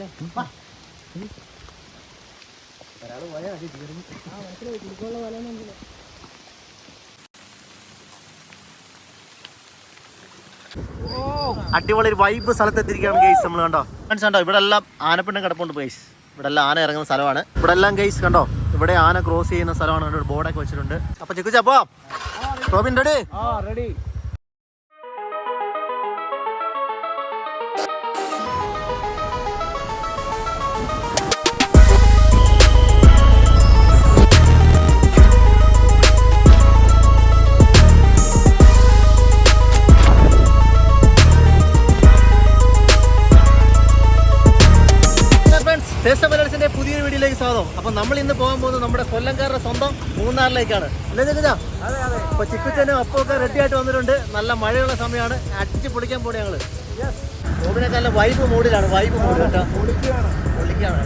അല്ലേ? ഒരാൾ പോയാൽ മതി തീർന്നു. ആ മനസ്സിലായി കുടുക്കുള്ള വലയൊന്നും അടിപൊളി ഒരു വൈബ് സ്ഥലത്ത് എത്തിയിരിക്കുകയാണ് ഗൈസ് നമ്മൾ കണ്ടോ? ഫ്രണ്ട്സ് കണ്ടോ ഇവിടെ എല്ലാം ആനപ്പിണ്ണം കിടപ്പുണ്ട് ഗൈസ് ഇവിടെ എല്ലാം ആന ഇറങ്ങുന്ന സ്ഥലമാണ്. ഇവിടെ എല്ലാം ഗൈസ് കണ്ടോ ഇവിടെ ആന ക്രോസ് ചെയ്യുന്ന സ്ഥലമാണ്. ഒരു ബോർഡൊക്കെ വെച്ചിട്ടുണ്ട്. അപ്പൊ ചിക്കുച്ചപ്പോ റോബിൻ റെഡി ആ റെഡി നമ്മൾ ഇന്ന് പോകാൻ പോകുന്നത് നമ്മുടെ കൊല്ലംകാരുടെ സ്വന്തം മൂന്നാറിലേക്കാണ്. അല്ലേ അതെ അപ്പൊ ചിക്കുച്ചനും അപ്പൊക്കെ റെഡി ആയിട്ട് വന്നിട്ടുണ്ട്. നല്ല മഴയുള്ള സമയമാണ്. അടിച്ച് പൊളിക്കാൻ പോണേ ഞങ്ങൾ. റോബിനൊക്കെ നല്ല വൈബ് മൂഡിലാണ് വൈബ് മൂഡ് കേട്ടോ. പൊളിക്കുകയാണ്. പൊളിക്കാണ്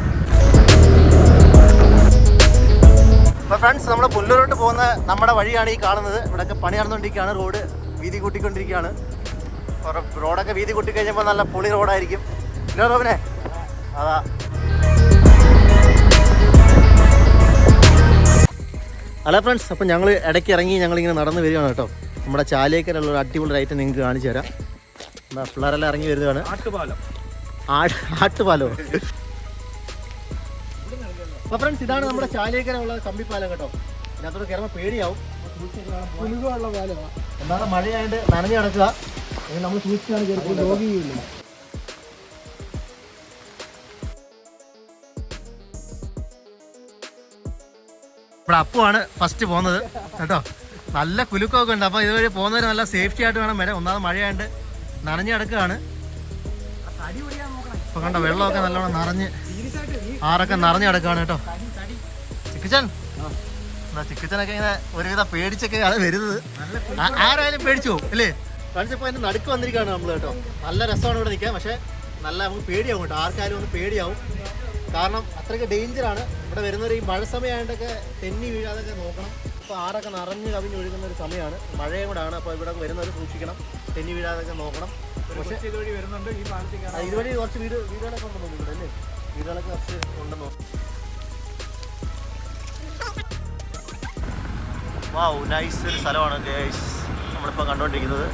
അപ്പൊ ഫ്രണ്ട്സ് നമ്മുടെ പുല്ലൂരോട്ട് പോകുന്ന നമ്മുടെ വഴിയാണ് ഈ കാണുന്നത്. ഇവിടെയൊക്കെ പണി നടന്നുകൊണ്ടിരിക്കുകയാണ്. റോഡ് വീതി കൂട്ടിക്കൊണ്ടിരിക്കുകയാണ്. റോഡൊക്കെ വീതി കൂട്ടി കഴിഞ്ഞപ്പോൾ നല്ല പൊളി റോഡായിരിക്കും. ഇല്ലോ റോബിനെ? അതാ. ഹലോ ഫ്രണ്ട്സ് അപ്പം ഞങ്ങൾ ഇടയ്ക്ക് ഇറങ്ങി ഞങ്ങളിങ്ങനെ നടന്ന് വരികയാണ് കേട്ടോ. നമ്മുടെ ചാലേക്കരുള്ള ഒരു അടിപൊളി ഐറ്റം നിങ്ങൾക്ക് കാണിച്ചു തരാം. എന്താ പിള്ളേരെല്ലാം ഇറങ്ങി വരുന്നതാണ്. ആട്ടുപാലം. ആട് ആട്ടുപാലോ? അപ്പൊ ഫ്രണ്ട്സ് ഇതാണ് നമ്മുടെ ചാലിയേക്കര ഉള്ള കമ്പിപ്പാലം കേട്ടോ. ഇതിനകത്തോട് കയറുമ്പോൾ പേടിയാവും. എന്താണ് മഴയായിട്ട് നനഞ്ഞു കിടക്കുക. നമ്മൾ സൂക്ഷിച്ചാണ് കയറി രോഗിയില്ല ഇവിടെ അപ്പുവാണ് ഫസ്റ്റ് പോകുന്നത്. കേട്ടോ? നല്ല കുലുക്കമൊക്കെ ഉണ്ട്. അപ്പോൾ ഇതുവഴി പോകുന്നവർ നല്ല സേഫ്റ്റി ആയിട്ട് വേണം. വരെ ഒന്നാമത് മഴയായിട്ട് നനഞ്ഞു കിടക്കുകയാണ്. ഇപ്പൊ കണ്ട വെള്ളമൊക്കെ നല്ലോണം നിറഞ്ഞ് ആറൊക്കെ നിറഞ്ഞു കിടക്കുകയാണ് കേട്ടോ. ചിക്കിച്ചൻ? എന്നാ ചിക്കിച്ചനൊക്കെ ഇങ്ങനെ ഒരുവിധം പേടിച്ചൊക്കെയാണ് വരുന്നത്. ആരായാലും പേടിച്ചു പോകും അല്ലേ? ഇപ്പോൾ അതിന്റെ നടുക്ക് വന്നിരിക്കുകയാണ് നമ്മൾ കേട്ടോ. നല്ല രസമാണ് ഇവിടെ നിൽക്കാൻ. പക്ഷേ നല്ല നമുക്ക് പേടിയാവും കേട്ടോ. ആർക്കായാലും ഒന്ന് പേടിയാവും. കാരണം അത്രയ്ക്ക് ഡേഞ്ചറാണ് ഇവിടെ വരുന്നവർ ഈ മഴ സമയമായിട്ടൊക്കെ തെന്നി വീഴാതൊക്കെ നോക്കണം. ഇപ്പോൾ ആറൊക്കെ നിറഞ്ഞ് കവിഞ്ഞ് ഒഴുകുന്ന ഒരു സമയമാണ്. മഴയും കൂടെ ആണ് അപ്പോൾ ഇവിടെ വരുന്നവർ സൂക്ഷിക്കണം. തെന്നി വീഴാതൊക്കെ നോക്കണം. പക്ഷേ ഇതുവഴി വരുന്നുണ്ട് ഈ പാലത്തേക്ക് ഇതുവഴി കുറച്ച് വീട് വീടുകളൊക്കെ ഉണ്ടെന്ന് ഇവിടെ അല്ലേ? വീടുകളൊക്കെ കുറച്ച് ഉണ്ടെന്നോ വാവ് നൈസ് ഒരു സ്ഥലമാണ് ഗേസ്. നമ്മളിപ്പോൾ കണ്ടുകൊണ്ടിരിക്കുന്നത്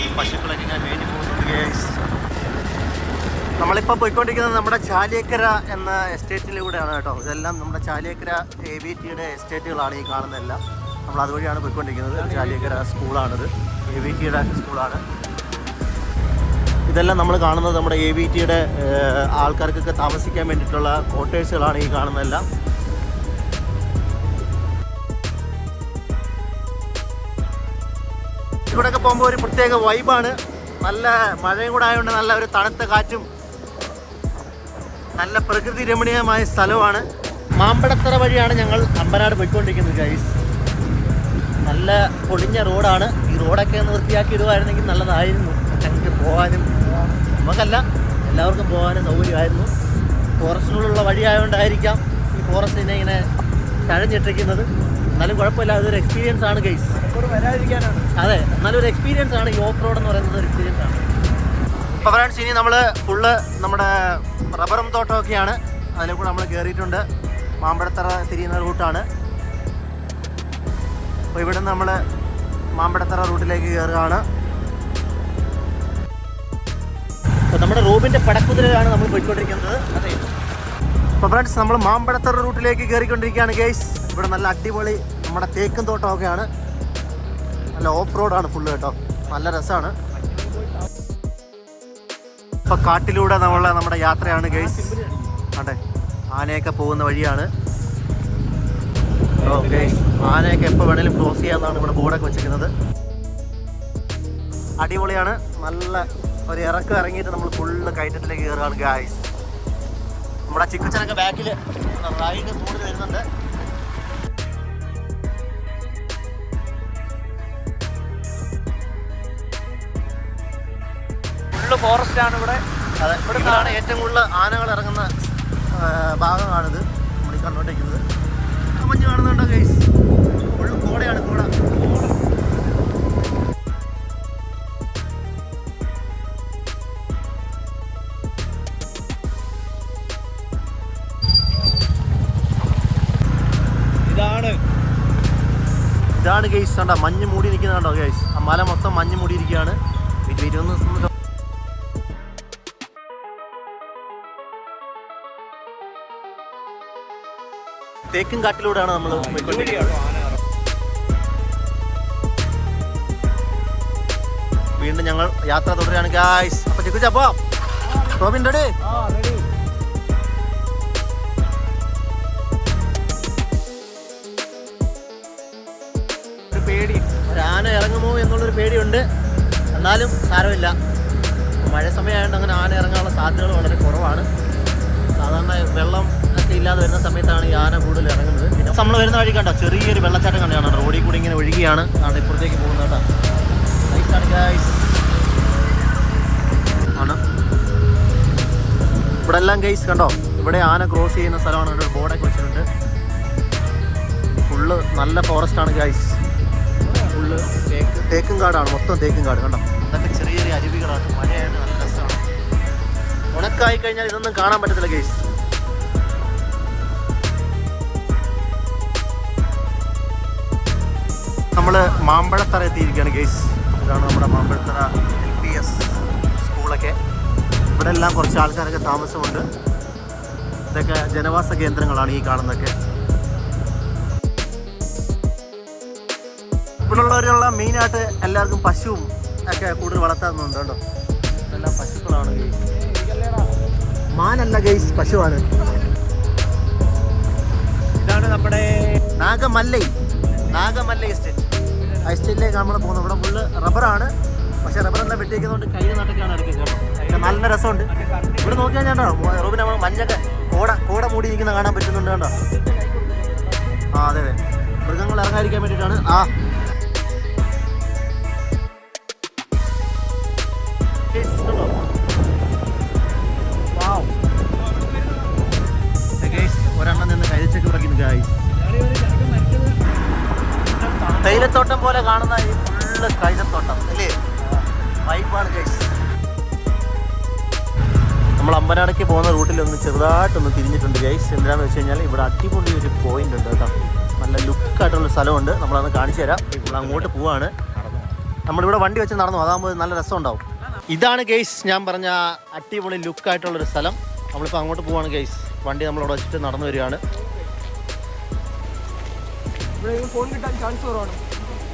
ഈ പശുക്കളൊക്കെ ഇങ്ങനെ മേഞ്ഞു പോകുന്നുണ്ട് ഗേസ്. നമ്മളിപ്പോൾ പോയിക്കൊണ്ടിരിക്കുന്നത് നമ്മുടെ ചാലിയക്കര എന്ന എസ്റ്റേറ്റിലൂടെയാണ് കേട്ടോ. ഇതെല്ലാം നമ്മുടെ ചാലിയക്കര എ ബി ടിയുടെ എസ്റ്റേറ്റുകളാണ് ഈ കാണുന്നതെല്ലാം. നമ്മൾ അതുവഴിയാണ് പോയിക്കൊണ്ടിരിക്കുന്നത്. ചാലിയക്കര സ്കൂളാണിത്. എ ബി ടിയുടെ സ്കൂളാണ്. ഇതെല്ലാം നമ്മൾ കാണുന്നത് നമ്മുടെ എ ബി ടിയുടെ ആൾക്കാർക്കൊക്കെ താമസിക്കാൻ വേണ്ടിയിട്ടുള്ള ക്വാർട്ടേഴ്സുകളാണ് ഈ കാണുന്നതെല്ലാം. ഇവിടെയൊക്കെ പോകുമ്പോൾ ഒരു പ്രത്യേക വൈബാണ് നല്ല മഴയും കൂടെ ആയതുകൊണ്ട് നല്ല ഒരു തണുത്ത കാറ്റും നല്ല പ്രകൃതി രമണീയമായ സ്ഥലമാണ്. മാമ്പടത്തറ വഴിയാണ് ഞങ്ങൾ അമ്പനാട് പോയിക്കൊണ്ടിരിക്കുന്നത് ഗൈസ് നല്ല പൊളിഞ്ഞ റോഡാണ്. ഈ റോഡൊക്കെ ഒന്ന് വൃത്തിയാക്കി ഇടുമായിരുന്നെങ്കിൽ നല്ലതായിരുന്നു. ഞങ്ങൾക്ക് പോകാനും നമുക്കല്ല എല്ലാവർക്കും പോകാനും സൗകര്യമായിരുന്നു. ഫോറസ്റ്റിനുള്ളിലുള്ള വഴിയായതുകൊണ്ടായിരിക്കാം ഈ ഫോറസ്റ്റിനെ ഇങ്ങനെ തഴഞ്ഞിട്ടിരിക്കുന്നത്. എന്നാലും കുഴപ്പമില്ല അതൊരു എക്സ്പീരിയൻസ് ആണ് ഗൈസ് വരാതിരിക്കാനാണ്. അതെ എന്നാലും ഒരു എക്സ്പീരിയൻസ് ആണ് ഈ ഓഫ് റോഡ് എന്ന് പറയുന്നത് ഒരു എക്സ്പീരിയൻസ് ആണ്. അപ്പോൾ ഫ്രണ്ട്സ് ഇനി നമ്മൾ ഫുള്ള് നമ്മുടെ റബ്ബറും തോട്ടമൊക്കെയാണ്. അതിൽ കൂടെ നമ്മൾ കയറിയിട്ടുണ്ട് മാമ്പഴത്തറ തിരിയുന്ന റൂട്ടാണ്. അപ്പോൾ ഇവിടെ നമ്മൾ മാമ്പഴത്തറ റൂട്ടിലേക്ക് കയറുകയാണ് നമ്മുടെ റൂബിന്റെ പടക്കുതിരയാണ് നമ്മൾ പോയിക്കൊണ്ടിരിക്കുന്നത്. അതെ. അപ്പോൾ ഫ്രണ്ട്സ് നമ്മൾ മാമ്പഴത്തറ റൂട്ടിലേക്ക് കയറിക്കൊണ്ടിരിക്കുകയാണ് ഗേസ് ഇവിടെ നല്ല അടിപൊളി നമ്മുടെ തേക്കും തോട്ടമൊക്കെയാണ്. നല്ല ഓഫ് റോഡാണ് ഫുള്ള് കേട്ടോ. നല്ല രസമാണ് ഇപ്പൊ കാട്ടിലൂടെ നമ്മളെ നമ്മുടെ യാത്രയാണ് ഗൈസ് അതെ. ആനയൊക്കെ പോകുന്ന വഴിയാണ്. ആനയൊക്കെ എപ്പോൾ വേണേലും ക്രോസ് ചെയ്യാന്നാണ് ഇവിടെ ബോർഡൊക്കെ വെച്ചിരിക്കുന്നത്. അടിപൊളിയാണ്. നല്ല ഒരു ഇറക്കം ഇറങ്ങിയിട്ട് നമ്മൾ ഫുള്ള് കയറ്റത്തിലേക്ക് കയറുകയാണ് ഗായ്സ് നമ്മുടെ ചിക്കുച്ചനൊക്കെ ബാക്കിൽ റൈഡ് കൂടുതൽ വരുന്നുണ്ട്. ഫുള്ള് ഫോറസ്റ്റ് ആണ് ഇവിടെ. അതെ ഇവിടുന്നാണ് ഏറ്റവും കൂടുതൽ ആനകൾ ഇറങ്ങുന്ന ഭാഗമാണിത്. നമ്മൾ കണ്ടോണ്ടിരിക്കുന്നത്. മഞ്ഞ് കാണുന്നുണ്ടോ ഗൈസ് ഫുള്ള് കോടയാണ് കോട. ഇതാണ്. ഇതാണ് ഗൈസ് കണ്ട മഞ്ഞ് മൂടി നിൽക്കുന്നത് കണ്ടോ ഗൈസ് ആ മല മൊത്തം മഞ്ഞ് മൂടിയിരിക്കുകയാണ്. ഇരുപത്തൊന്ന് തേക്കും കാട്ടിലൂടെയാണ് നമ്മൾ പോയിക്കൊണ്ടിരിക്കുന്നത്. വീണ്ടും ഞങ്ങൾ യാത്ര തുടരുകയാണ് ഗായ്സ് അപ്പൊ ചിക്കു ചപ്പോ റോബിൻ റെഡി പേടി. ആന ഇറങ്ങുമോ എന്നുള്ളൊരു പേടിയുണ്ട്. എന്നാലും സാരമില്ല. മഴ സമയമായതുകൊണ്ട് അങ്ങനെ ആന ഇറങ്ങാനുള്ള സാധ്യതകൾ വളരെ കുറവാണ്. സാധാരണ വെള്ളം ഒക്കെ ഇല്ലാതെ വരുന്ന സമയത്താണ് ഈ ആന കൂടുതൽ ഇറങ്ങുന്നത്. പിന്നെ നമ്മൾ വരുന്ന വഴി കണ്ടോ? ചെറിയൊരു വെള്ളച്ചാട്ടം കണ്ടാണ് റോഡിൽ കൂടി ഇങ്ങനെ ഒഴുകിയാണ്. ആണ് ഇപ്പുറത്തേക്ക് പോകുന്നത് ആണ് ഇവിടെ എല്ലാം ഗൈസ് കണ്ടോ? ഇവിടെ ആന ക്രോസ് ചെയ്യുന്ന സ്ഥലമാണ്. ഒരു ബോർഡൊക്കെ വെച്ചിട്ടുണ്ട്. ഫുള്ള് നല്ല ഫോറസ്റ്റ് ആണ് ഗൈസ് ഫുള്ള് തേക്ക്. തേക്കും കാടാണ്. മൊത്തം തേക്കും കാട് കണ്ടോ? അതൊക്കെ ചെറിയ ചെറിയ അരുവികളാണ്. മഴയായിട്ട് നല്ല രസമാണ്. ഉണക്കായി കഴിഞ്ഞാൽ ഇതൊന്നും കാണാൻ പറ്റത്തില്ല ഗൈസ് നമ്മൾ മാമ്പഴത്തറ എത്തിയിരിക്കുകയാണ് ഗേസ് ഇതാണ് നമ്മുടെ മാമ്പഴത്തറ എൽ പി എസ് സ്കൂളൊക്കെ. ഇവിടെ എല്ലാം കുറച്ച് ആൾക്കാരൊക്കെ താമസമുണ്ട്. ഇതൊക്കെ ജനവാസ കേന്ദ്രങ്ങളാണ് ഈ കാണുന്നതൊക്കെ. ഇവിടെയുള്ളവരുള്ള മെയിനായിട്ട് എല്ലാവർക്കും പശുവും ഒക്കെ കൂടുതൽ വളർത്താറുണ്ട് കേട്ടോ. ഇതെല്ലാം പശുക്കളാണ് മാനല്ല ഗെയ്സ് പശുവാണ്. ഇതാണ് നമ്മുടെ നാഗമല്ലൈ. നാഗമല്ലൈ എസ്റ്റേറ്റ് എസ്റ്റേറ്റിലേക്ക് നമ്മൾ പോകുന്നത്. ഇവിടെ ഫുള്ള് റബ്ബറാണ് പക്ഷേ റബ്ബർ എന്താ വെട്ടിയിരിക്കുന്നതുകൊണ്ട് കൈ നട്ടൊക്കെയാണ് എടുക്കുന്നത് നല്ല രസമുണ്ട്. ഇവിടെ നോക്കിയാൽ ഞാൻ കേട്ടോ നമ്മൾ മഞ്ഞൊക്കെ കോട കോട മൂടിയിരിക്കുന്ന കാണാൻ പറ്റുന്നുണ്ട് കേട്ടോ. ആ അതെ അതെ. മൃഗങ്ങൾ ഇറങ്ങാതിരിക്കാൻ വേണ്ടിയിട്ടാണ്. ആ. ഒരെണ്ണം നിന്ന് കഴിച്ചൊക്കെ പറയുന്നു ഗായ്സ് തേയിലത്തോട്ടം പോലെ കാണുന്ന ഈ ഫുള്ള് കൈതത്തോട്ടം അല്ലേ? വൈബാണ് ഗൈസ് നമ്മൾ അമ്പനാടയ്ക്ക് പോകുന്ന റൂട്ടിൽ ഒന്ന് ചെറുതായിട്ടൊന്ന് തിരിഞ്ഞിട്ടുണ്ട് ഗൈസ് എന്തിനാന്ന് വെച്ച് കഴിഞ്ഞാൽ ഇവിടെ അടിപൊളി ഒരു പോയിന്റ് ഉണ്ട് കേട്ടോ. നല്ല ലുക്കായിട്ടുള്ള സ്ഥലമുണ്ട്. നമ്മളതൊന്ന് കാണിച്ചു തരാം. നമ്മൾ അങ്ങോട്ട് പോവാണ്. നമ്മളിവിടെ വണ്ടി വെച്ച് നടന്നു. അതാകുമ്പോൾ നല്ല രസം ഉണ്ടാവും ഇതാണ് ഗൈസ് ഞാൻ പറഞ്ഞ അടിപൊളി ലുക്കായിട്ടുള്ളൊരു സ്ഥലം. നമ്മളിപ്പോൾ അങ്ങോട്ട് പോവാണ് ഗൈസ് വണ്ടി നമ്മളവിടെ വെച്ചിട്ട് നടന്നു വരികയാണ്.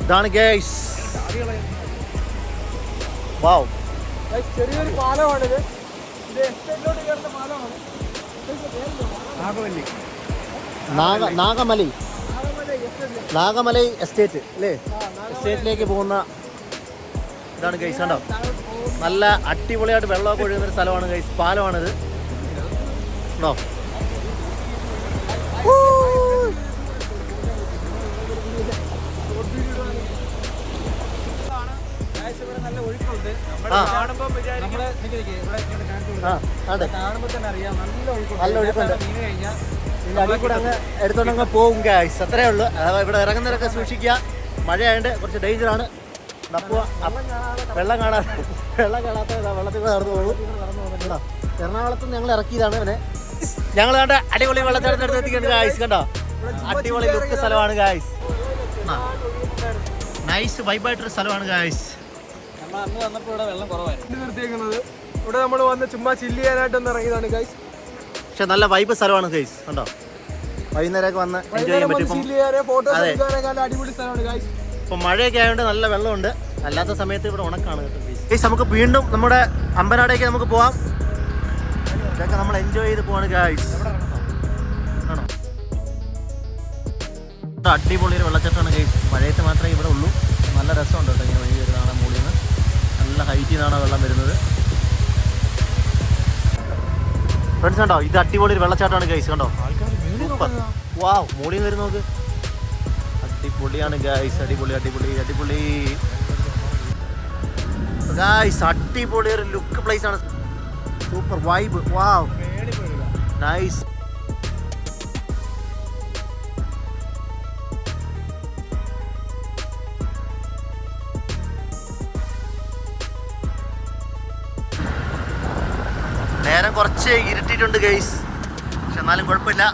ഇതാണ് ഗേസ് വാവ് ചെറിയൊരു പാലമാണിത്. നാഗമലൈ. നാഗമല എസ്റ്റേറ്റ് നാഗമലൈ എസ്റ്റേറ്റ് അല്ലേ? എസ്റ്റേറ്റിലേക്ക് പോകുന്ന ഇതാണ് ഗൈസ് കണ്ടോ? നല്ല അടിപൊളിയായിട്ട് വെള്ളമൊക്കെ ഒഴുകുന്ന ഒരു സ്ഥലമാണ് ഗൈസ് പാലമാണിത്. ഉണ്ടോ വീണ് ഒഴുക്കുണ്ട് അടിയിൽ കൂടെ അങ്ങ് എടുത്തോണ്ട് അങ്ങ് പോകും ഗൈസ് അത്രേ ഉള്ളൂ. അഥവാ ഇവിടെ ഇറങ്ങുന്നവരൊക്കെ സൂക്ഷിക്കുക. മഴയായതുകൊണ്ട് കുറച്ച് ഡേഞ്ചറാണ് അപ്പോൾ വെള്ളം കാണാൻ വെള്ളം കാണാത്ത വെള്ളത്തിൽ കൂടെ നടന്നു പോകും എറണാകുളത്ത് നിന്ന് ഞങ്ങൾ ഇറക്കിയതാണ് ഇവനെ. ഞങ്ങൾ കണ്ട അടിപൊളി വെള്ളച്ചാട്ടത്തിനടുത്ത് എത്തിക്കുന്നത് ഗായ്സ് കണ്ടോ? അടിപൊളി ലുക്ക് സ്ഥലമാണ് ഗായ്സ് നൈസ് വൈബായിട്ടൊരു സ്ഥലമാണ് ഗായ്സ് അന്ന് വന്നപ്പോൾ ഇവിടെ വെള്ളം കുറവായിരുന്നു. നിർത്തിയേക്കുന്നത്. ഇവിടെ നമ്മൾ വന്ന് ചുമ്മാ ചില്ല് ചെയ്യാനായിട്ട് ഒന്ന് ഇറങ്ങിയതാണ് ഗൈസ് പക്ഷെ നല്ല വൈബ് സ്ഥലമാണ് ഗൈസ് കണ്ടോ? വൈകുന്നേരമൊക്കെ വന്ന് എൻജോയ് ചെയ്യാൻ പറ്റും. അതെ. എടുക്കാനൊക്കെ നല്ല അടിപൊളി സ്ഥലമാണ് ഗൈസ് ഇപ്പം മഴയൊക്കെ ആയതുകൊണ്ട് നല്ല വെള്ളമുണ്ട്. അല്ലാത്ത സമയത്ത് ഇവിടെ ഉണക്കാണ് കേട്ടോ ഗൈസ് നമുക്ക് വീണ്ടും നമ്മുടെ അമ്പനാടേക്ക് നമുക്ക് പോവാം. ഇതൊക്കെ നമ്മൾ എൻജോയ് ചെയ്ത് പോവാണ് ഗൈസ് ആണോ? ഇത് അടിപൊളി ഒരു വെള്ളച്ചാട്ടമാണ് ഗൈസ് മഴയത്ത് മാത്രമേ ഇവിടെ ഉള്ളൂ. നല്ല രസമുണ്ട് കേട്ടോ ഇങ്ങനെ വഴി വരുന്നതാണ് നല്ല ഹൈറ്റിൽ നിന്നാണ് വെള്ളം വരുന്നത്? ഫ്രണ്ട്സ് കണ്ടോ? ഇത് അടിപൊളി ഒരു വെള്ളച്ചാട്ടമാണ് ഗൈസ് കണ്ടോ? വാ മോളിയും നിന്ന് വരും നോക്ക്. അടിപൊളിയാണ് ഗൈസ് അടിപൊളി അടിപൊളി അടിപൊളി. ഗൈസ് അടിപൊളി ഒരു ലുക്ക് പ്ലേസ് ആണ്. സൂപ്പർ വൈബ് വാവ് നൈസ് കുറച്ച് ഇരുട്ടിയിട്ടുണ്ട് ഗൈസ് പക്ഷെ എന്നാലും കുഴപ്പമില്ല.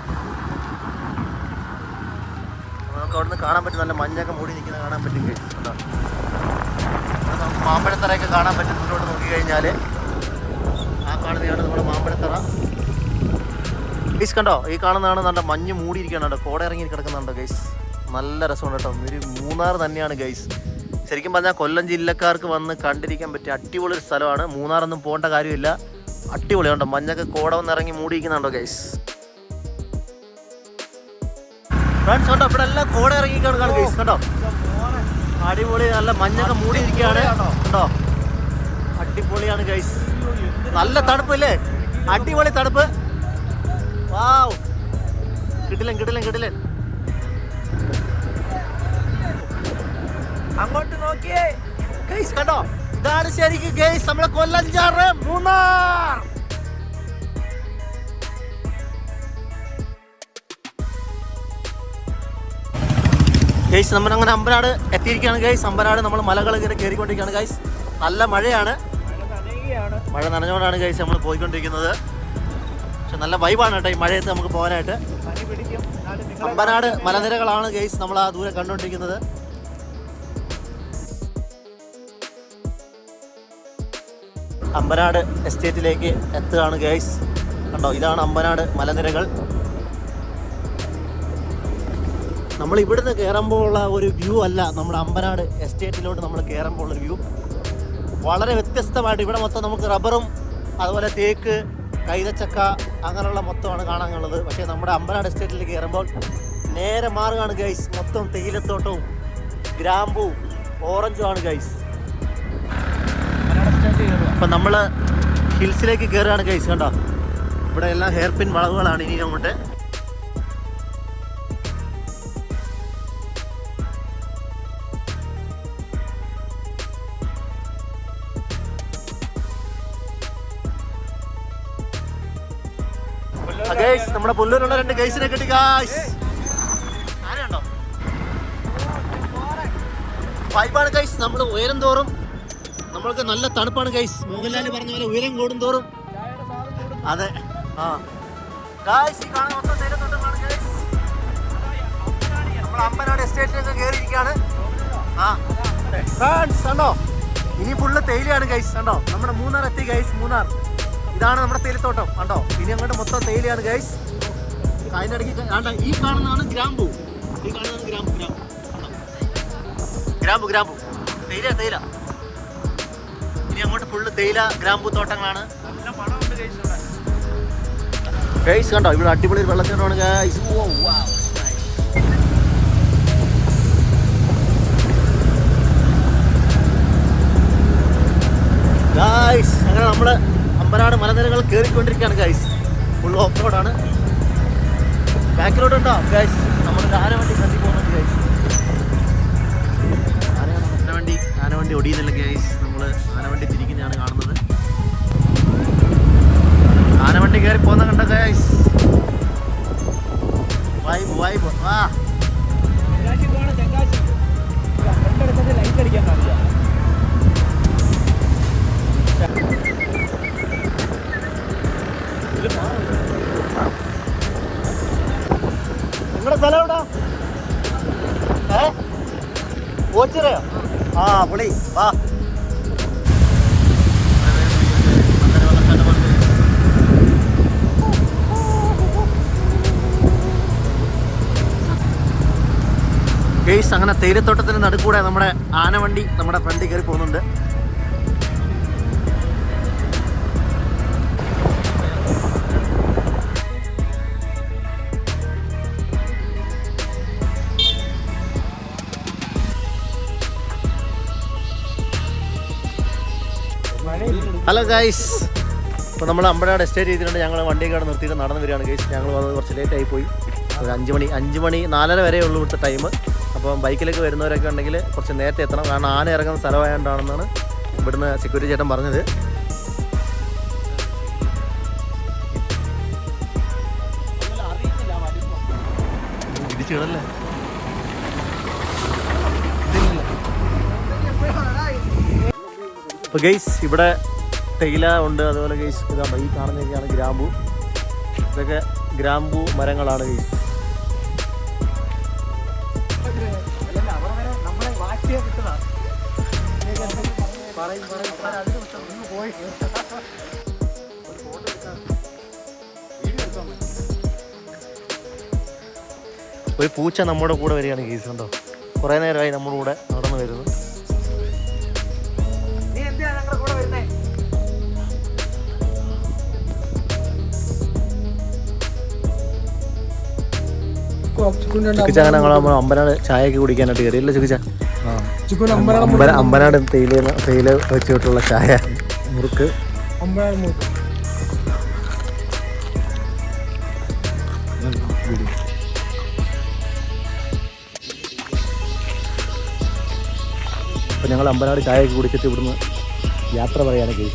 നമുക്ക് അവിടുന്ന് കാണാൻ പറ്റും. നല്ല മഞ്ഞൊക്കെ മൂടി നിൽക്കുന്നത് കാണാൻ പറ്റും ഗൈസ് നമുക്ക് മാമ്പഴത്തറയൊക്കെ കാണാൻ പറ്റും. മുന്നോട്ട് നോക്കിക്കഴിഞ്ഞാൽ ആ കാണുന്നതാണ് നമ്മുടെ മാമ്പഴത്തറ. ഗൈസ് കണ്ടോ? ഈ കാണുന്നതാണ് നല്ല മഞ്ഞ് മൂടിയിരിക്കുകയാണ് കേട്ടോ. കോട ഇറങ്ങി കിടക്കുന്നുണ്ടോ ഗൈസ് നല്ല രസമാണ് കേട്ടോ. ഒരു മൂന്നാർ തന്നെയാണ് ഗൈസ് ശരിക്കും പറഞ്ഞാൽ കൊല്ലം ജില്ലക്കാർക്ക് വന്ന് കണ്ടിരിക്കാൻ പറ്റിയ അടിപൊളി ഒരു സ്ഥലമാണ്. മൂന്നാറൊന്നും പോകേണ്ട കാര്യമില്ല. അടിപൊളിയുണ്ടോ മഞ്ഞൊക്കെ കോട വന്ന് ഇറങ്ങി മൂടിയിരിക്കുന്നുണ്ടോ ഗൈസ് ഫ്രണ്ട്സ് കണ്ടോ ഇവിടെ എല്ലാം കോട ഇറങ്ങി കിടക്കാണ് ഗൈസ് കണ്ടോ? അടിപൊളി നല്ല മഞ്ഞൊക്കെ മൂടിയിരിക്കുകയാണ് കണ്ടോ? അടിപൊളിയാണ് ഗൈസ് നല്ല തണുപ്പല്ലേ അടിപൊളി തണുപ്പ്. വാവ് കിടിലൻ കിടിലൻ കിടിലൻ. അങ്ങോട്ട് നോക്കിയേ. ഗൈസ് കണ്ടോ? ഇതാണ് ശരിക്കും ഗൈസ് നമ്മളെ കൊല്ലഞ്ചാറ് മൂന്നാർ. ഗൈസ് നമ്മൾ അങ്ങനെ അമ്പനാട് എത്തിയിരിക്കുകയാണ് ഗൈസ് അമ്പനാട് നമ്മൾ മലകൾ ഇങ്ങനെ കയറിക്കൊണ്ടിരിക്കുകയാണ് ഗൈസ് നല്ല മഴയാണ്. മഴ നനഞ്ഞുകൊണ്ടാണ് ഗൈസ് നമ്മൾ പോയിക്കൊണ്ടിരിക്കുന്നത്. പക്ഷെ നല്ല വൈബാണ് കേട്ടോ ഈ മഴയത്ത് നമുക്ക് പോകാനായിട്ട്. അമ്പനാട് മലനിരകളാണ് ഗൈസ് നമ്മൾ ആ ദൂരെ കണ്ടുകൊണ്ടിരിക്കുന്നത്. അമ്പനാട് എസ്റ്റേറ്റിലേക്ക് എത്തുകയാണ് ഗൈസ് കണ്ടോ ഇതാണ് അമ്പനാട് മലനിരകൾ. നമ്മൾ ഇവിടുന്ന് കയറുമ്പോൾ ഉള്ള ഒരു വ്യൂ അല്ല നമ്മുടെ അമ്പനാട് എസ്റ്റേറ്റിലോട്ട് നമ്മൾ കയറുമ്പോൾ ഉള്ള വ്യൂ വളരെ വ്യത്യസ്തമായിട്ട് ഇവിടെ മൊത്തം നമുക്ക് റബ്ബറും അതുപോലെ തേക്ക് കൈതച്ചക്ക അങ്ങനെയുള്ള മൊത്തമാണ് കാണാനുള്ളത്. പക്ഷേ നമ്മുടെ അമ്പനാട് എസ്റ്റേറ്റിൽ കയറുമ്പോൾ നേരെ മാറുകയാണ് ഗൈസ് മൊത്തം തേയിലത്തോട്ടവും ഗ്രാമ്പും ഓറഞ്ചുമാണ് ഗൈസ് അപ്പം നമ്മൾ ഹിൽസിലേക്ക് കയറുകയാണ് കേസ് കണ്ടോ? ഇവിടെ എല്ലാം ഹെയർ പിൻ വളവുകളാണ് ഇനി അങ്ങോട്ട്. നമ്മുടെ പുല്ലൂരുള്ള രണ്ട് ഗൈസിനെ കിട്ടി ഗൈസ് ആരുണ്ടോ വൈബാണ് ഗൈസ് നമ്മൾ ഉയരം തോറും നമ്മൾക്ക് നല്ല തണുപ്പാണ് ഗൈസ് മോഹൻലാൽ പറഞ്ഞ പോലെ ഉയരം കൂടും തോറും അതെ. ആ. ഗൈസ് ഈ കണ്ടോ? ഇനി ഫുള്ള് തേയിലയാണ് ഗൈസ് കണ്ടോ? നമ്മുടെ മൂന്നാർ എത്തി ഗൈസ് മൂന്നാർ. ഇതാണ് നമ്മുടെ തേയിലത്തോട്ടം കണ്ടോ? ഇനി അങ്ങോട്ട് മൊത്തം തേയിലയാണ് ഗൈസ് അതിന്റെ ഇടയ്ക്ക് കണ്ട ഈ കാണുന്നതാണ് ഗ്രാമ്പു. ഈ കാണുന്നതാണ് ഗ്രാമ്പു ഗ്രാമ്പു? ഗ്രാമ്പു ഗ്രാമ്പു. തേയില തേയില. അങ്ങോട്ട് ഫുള്ള് തേയില ഗ്രാമ്പു തോട്ടങ്ങളാണ്. ഗൈസ് കണ്ടോ? ഇവിടെ അടിപൊളി വെള്ളത്തിനോട് ഗൈസ് ഗായ്സ് അങ്ങനെ നമ്മൾ അമ്പനാട് മലനിരകൾ കയറിക്കൊണ്ടിരിക്കുകയാണ് ഗൈസ് ഫുൾ ഓഫ് റോഡാണ് ബാക്കിലോട്ട് ഉണ്ടോ? ഗൈസ് നമ്മൾ ആനവണ്ടി കണ്ടി പോകുന്നുണ്ട് ഗൈസ് ആനവണ്ടി ആനവണ്ടി ഒടിയുന്നില്ല ഗൈസ് നമ്മൾ ആനവണ്ടി തിരിക്കുന്നതാണ് കാണുന്നത്. ആനവണ്ടി കയറി പോകുന്ന കണ്ട ഗൈസ് വൈബ് വൈബ് അടിക്കാൻ സ്ഥലം ഏ? ഓച്ചിറയോ? ആ പുളി വാ. ഗെയ്സ് അങ്ങനെ തേയിലത്തോട്ടത്തിന് നടുക്കൂടെ നമ്മുടെ ആനവണ്ടി നമ്മുടെ ഫ്രണ്ടിൽ കയറി പോകുന്നുണ്ട്. ഹലോ ഗൈസ് ഇപ്പോൾ നമ്മൾ അമ്പഴാട് എസ്റ്റേറ്റ് ചെയ്തിട്ടുണ്ട്. ഞങ്ങൾ വണ്ടി കാട് നിർത്തിയിട്ട് നടന്നു വരികയാണ്. ഗൈസ് ഞങ്ങൾ വന്നത് കുറച്ച് ലേറ്റ് ആയി പോയി. ഒരു അഞ്ച് മണി അഞ്ച് മണി നാലര വരെ ഉള്ളൂ ഇവിടുത്തെ ടൈം അപ്പം ബൈക്കിലൊക്കെ വരുന്നവരൊക്കെ ഉണ്ടെങ്കിൽ കുറച്ച് നേരത്തെ എത്തണം. കാരണം ആന ഇറങ്ങുന്ന സ്ഥലമായതുകൊണ്ടാണെന്നാണ് ഇവിടുന്ന് സെക്യൂരിറ്റി ചേട്ടൻ പറഞ്ഞത്. അപ്പോൾ ഗെയ്സ് ഇവിടെ തേയില ഉണ്ട്. അതുപോലെ ഗെയ്സ് ഇതാ ഈ കാണുന്നതൊക്കെയാണ് ഗ്രാമ്പു. ഇതൊക്കെ ഗ്രാമ്പു മരങ്ങളാണ് ഗെയ്സ് ഒരു പൂച്ച നമ്മുടെ കൂടെ വരികയാണ് കേസ് കണ്ടോ? കുറേ നേരമായി നമ്മുടെ കൂടെ നടന്നു വരുന്നു. ചിക്കിച്ച അങ്ങനെ ഞങ്ങൾ അമ്പനാട് ചായയൊക്കെ കുടിക്കാനായിട്ട് കയറിയല്ലേ ചിക്കിച്ച അമ്പനാട് തേയില തേയില വെച്ചിട്ടുള്ള ചായ മുറുക്ക്. അപ്പൊ ഞങ്ങൾ അമ്പനാട് ചായയൊക്കെ കുടിച്ചിട്ട് ഇവിടുന്ന് യാത്ര പറയാനൊക്കെ